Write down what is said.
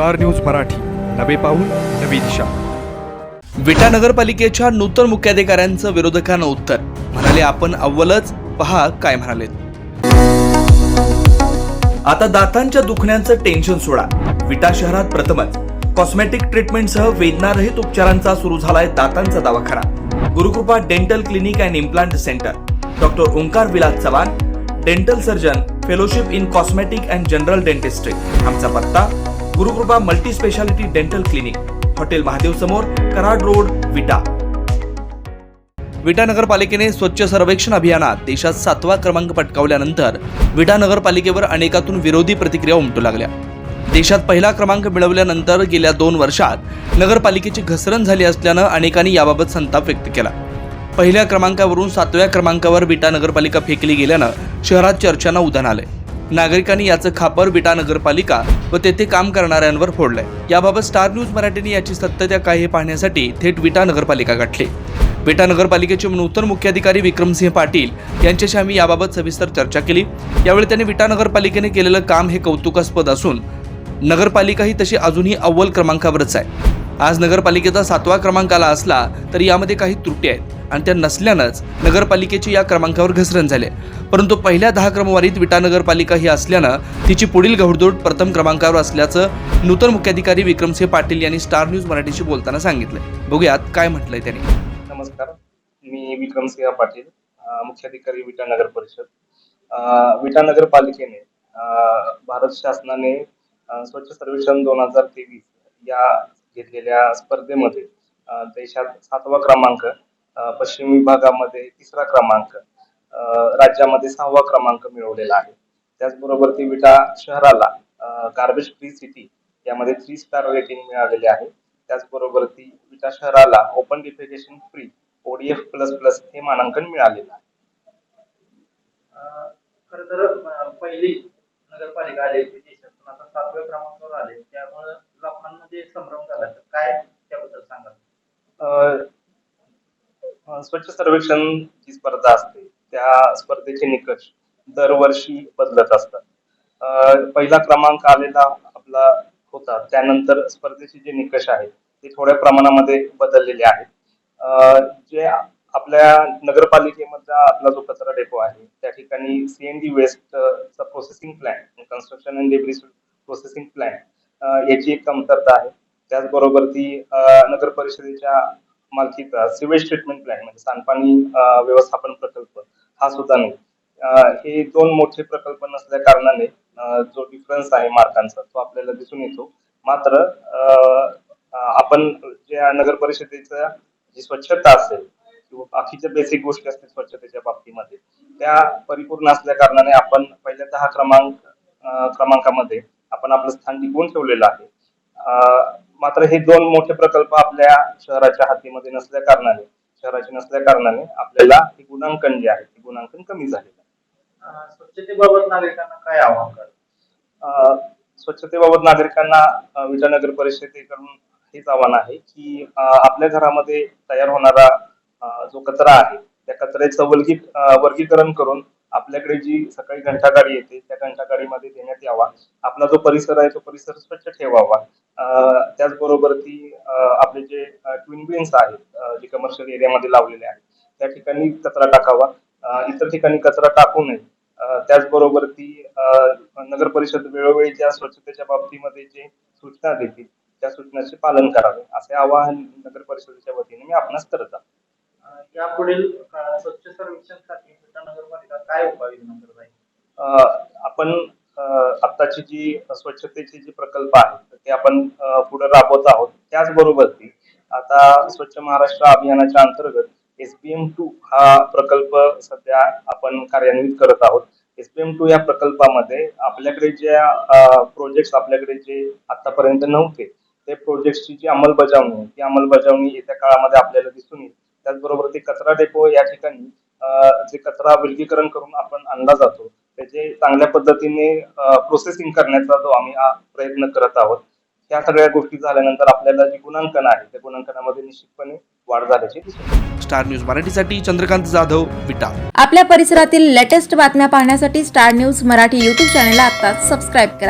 Star news Marathi. नवे पाऊल नवी दिशा. विटा नगरपालिकेच्या नूतन मुख्याधिकाऱ्यांचं विरोधकांना उत्तर. म्हणाले आपण अव्वलच. पहा काय म्हणालेत. आता दातांच्या दुखण्याचं टेन्शन सोडा. विटा शहरात प्रथमच. कॉस्मेटिक ट्रीटमेंटसह वेदनारहित उपचारांचा सुरू झालाय दातांचा दवाखाना. Gurukrupa dental clinic and implant centre doctor Omkar Vilas Chavan dental surgeon fellowship in cosmetic and general dentistry आमचा पत्ता Gurukrupa multi speciality dental clinic hotel Mahadev समोर कराड रोड विटा. विटा नगरपालिकेने स्वच्छ सर्वेक्षण अभियानात देशात सातवा क्रमांक पटकावल्यानंतर विटा नगरपालिकेवर अनेकातून विरोधी प्रतिक्रिया उमटू लागल्या. देशात पहिला क्रमांक मिळवल्यानंतर गेल्या दोन वर्षात नगरपालिकेची घसरण झाली असल्यानं अनेकांनी याबाबत संताप व्यक्त केला. पहिल्या क्रमांकावरून सातव्या क्रमांकावर विटा नगरपालिका फेकली गेल्यानं शहरात चर्चांना उधाण आलंय. नागरिकांनी याचं खापर विटा नगरपालिका व तेथे काम करणाऱ्यांवर फोडलंय. याबाबत स्टार न्यूज मराठीने याची सत्यता काय हे पाहण्यासाठी थेट विटा नगरपालिका गाठली. विटा नगरपालिकेचे नूतन मुख्याधिकारी विक्रमसिंह पाटील यांच्याशी आम्ही याबाबत सविस्तर चर्चा केली. यावेळी त्यांनी विटा नगरपालिकेने केलेलं काम हे कौतुकास्पद असून नगरपालिका ही तशी अजूनही अव्वल क्रमांकावरच आहे. आज नगरपालिकेचा सातवा क्रमांक आला असला तरी यामध्ये काही त्रुटी आहेत. आणि त्या नसल्यानंच नगरपालिकेची या क्रमांकावर घसरण झाले परंतु पहिल्या दहा क्रमवारीत विटा नगरपालिका ही असल्यानं तिची पुढील घौडदौड प्रथम क्रमांकावर असल्याचं नूतन मुख्याधिकारी विक्रमसिंह पाटील यांनी स्टार न्यूज मराठीशी बोलताना सांगितलंय. बघूयात काय म्हटलंय त्यांनी. नमस्कार. मी विक्रमसिंह पाटील मुख्याधिकारी विटा नगर परिषद. विटा नगरपालिकेने भारत शासनाने स्वच्छ सर्वेक्षण दोन हजार तेवीस या घेतलेल्या स्पर्धेमध्ये देशात सातवा क्रमांक पश्चिम विभागामध्ये तिसरा क्रमांक राज्यामध्ये सहावा क्रमांक मिळवलेला आहे. त्याचबरोबर ती विटा शहराला गार्बेज फ्री सिटी यामध्ये थ्री स्टार रेटिंग मिळालेले आहे. त्याचबरोबर ती विटा शहराला open defecation free ODF plus plus हे मानांकन मिळालेलं आहे. खर तर पहिली नगरपालिका आली होती देशातून. आता सातव्या क्रमांकावर आले. त्यामुळे लोकांमध्ये संभ्रम झाला. तर काय स्वच्छ सर्वेक्षण जी स्पर्धा असते त्या स्पर्धेचे निकष दरवर्षी बदलत असतात. पहिला क्रमांक आलेला आपला होता त्यानंतर स्पर्धेचे जे निकष आहेत ते थोड्या प्रमाणामध्ये बदललेले आहेत. जे आपल्या नगरपालिकेमधला आपला जो कचरा डेपो आहे त्या ठिकाणी CND D वेस्टचा processing plan construction and debris processing plan याची एक कमतरता आहे. त्याचबरोबर ती नगर परिषदेच्या मालकीचा सिवेज ट्रीटमेंट प्लॅन म्हणजे सांडपाणी व्यवस्थापन प्रकल्प हा सुद्धा नाही. हे दोन मोठे प्रकल्प नसल्या कारणाने जो डिफरन्स आहे मार्कांचा तो आपल्याला दिसून येतो. मात्र अं, आपण ज्या नगर परिषदेचा जी स्वच्छता असेल किंवा बाकीच्या बेसिक गोष्टी असतील स्वच्छतेच्या बाबतीमध्ये त्या परिपूर्ण असल्या कारणाने आपण पहिल्या दहा क्रमांक क्रमांकामध्ये आपण आपलं स्थान टिकवून ठेवलेलं आहे. मात्र हे दोन मोठे प्रकल्प आपल्या शहराच्या हातीमध्ये नसल्या कारणाने शहराचे नसल्या कारणाने आपल्याला हे गुणांकन जे आहे ते गुणांकन कमी झालेलं आहे. स्वच्छतेबाबत नागरिकांना काय आव्हान स्वच्छतेबाबत नागरिकांना विजयनगर परिषदेकडून हेच आव्हान आहे की आपल्या घरामध्ये तयार होणारा जो कचरा आहे त्या कचऱ्याचं वर्गी वर्गीकरण करून आपल्याकडे जी सकाळी घंटागाडी येते त्या घंटागाडीमध्ये देण्यात यावा. आपला जो परिसर आहे तो परिसर स्वच्छ ठेवावा. त्याचबरोबर ती आपले जे ट्विन बिन्स आहेत जे कमर्शियल एरियामध्ये लावलेले आहेत त्या ठिकाणी कचरा टाकावा. इतर ठिकाणी कचरा टाकू नये. त्याचबरोबर ती नगर परिषद वेळोवेळी ज्या स्वच्छतेच्या बाबतीमध्ये जे सूचना देतील त्या सूचनाचे पालन करावे. असे आवाहन नगर परिषदेच्या वतीने मी आपणास करत आहोत यापुढील काळात स्वच्छ सर्वेक्षणसाठी नगरपालिका काय उपाययोजना करत आहे? आपण आत्ताची जी स्वच्छतेचे जे प्रकल्प आहेत ते आपण पुढे राबवत आहोत. त्याचबरोबर ती आता स्वच्छ महाराष्ट्र अभियानाच्या अंतर्गत एसपीएम टू हा प्रकल्प सध्या आपण कार्यान्वित करत आहोत. एसपीएम टू या प्रकल्पामध्ये आपल्याकडे ज्या प्रोजेक्ट आपल्याकडे जे आतापर्यंत नव्हते ते प्रोजेक्टची जी अंमलबजावणी आहे, ती अंमलबजावणी येत्या काळामध्ये आपल्याला दिसून येईल त्याचबरोबर ते कचरा डेपो या ठिकाणी जे कचरा विलगीकरण करून आपण आणला जातो त्याचे चांगल्या पद्धतीने प्रोसेसिंग करण्याचा जो आम्ही प्रयत्न करत आहोत ह्या सगळ्या गोष्टी झाल्यानंतर आपल्याला जे गुणांकन आहे त्या गुणांकनामध्ये निश्चितपणे वाढ झाल्याची. स्टार न्यूज मराठीसाठी चंद्रकांत जाधव विटा आपल्या परिसरातील लेटेस्ट बातम्या पाहण्यासाठी स्टार न्यूज मराठी यूट्यूब चॅनलला आत्ताच सबस्क्राईब करा